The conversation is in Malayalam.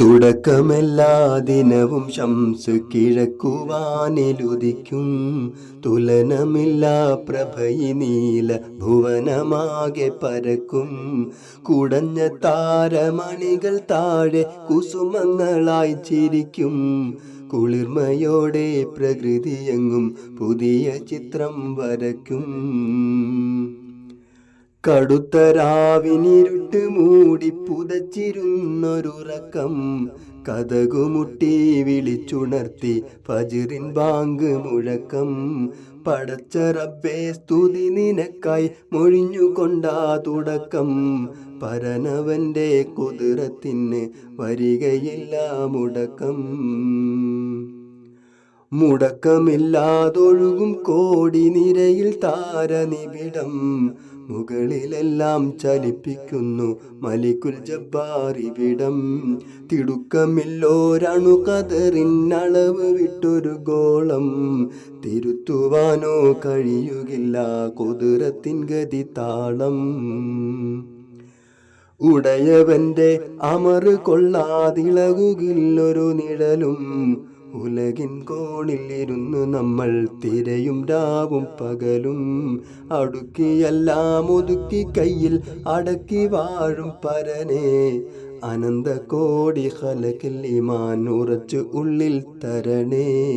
തുടക്കമെല്ലാ ദിനവും ശംസ് കിഴക്കുവാനിലുദിക്കും. തുലനമില്ല പ്രഭയി നീല ഭുവനമാകെ പരക്കും. കുടഞ്ഞ താരമണികൾ താഴെ കുസുമങ്ങളായി ചിരിക്കും. കുളിർമയോടെ പ്രകൃതിയെങ്ങും പുതിയ ചിത്രം വരയ്ക്കും. കടുത്ത രാവിനിരുട്ട് മൂടി പുതച്ചിരുന്നൊരുറക്കം കഥകുമുട്ടി വിളിച്ചുണർത്തി ഫജിറിൻ ബാങ്ക് മുഴക്കം. പടച്ച റബ്ബേ സ്തുതി നിനക്കായി മൊഴിഞ്ഞുകൊണ്ടാ തുടക്കം. പരനവന്റെ കുതിരത്തിന് വരികയില്ല മുടക്കം. മുടക്കമില്ലാതൊഴുകും കോടി നിരയിൽ താരനിബിടം മുകളിലെല്ലാം ചലിപ്പിക്കുന്നു മലിക്കുൽ ജബ്ബാറിവിടം തിടുക്കമില്ലോരണു കതറിനളവ് വിട്ടൊരു ഗോളം. തിരുത്തുവാനോ കഴിയുകില്ല കുതിരത്തിൻ ഗതി താളം. ഉടയവന്റെ അമറ് കൊള്ളാതിളകുകില്ലൊരു നിഴലും. ഉലകിൻ കോണിലിരുന്നു നമ്മൾ തിരയും രാവും പകലും. അടുക്കിയെല്ലാം ഒതുക്കി കയ്യിൽ അടക്കി വാഴും പരനെ. അനന്ത കോടി ഹലക്കിൽ ഇമാൻ ഉറച്ചു ഉള്ളിൽ തരണേ.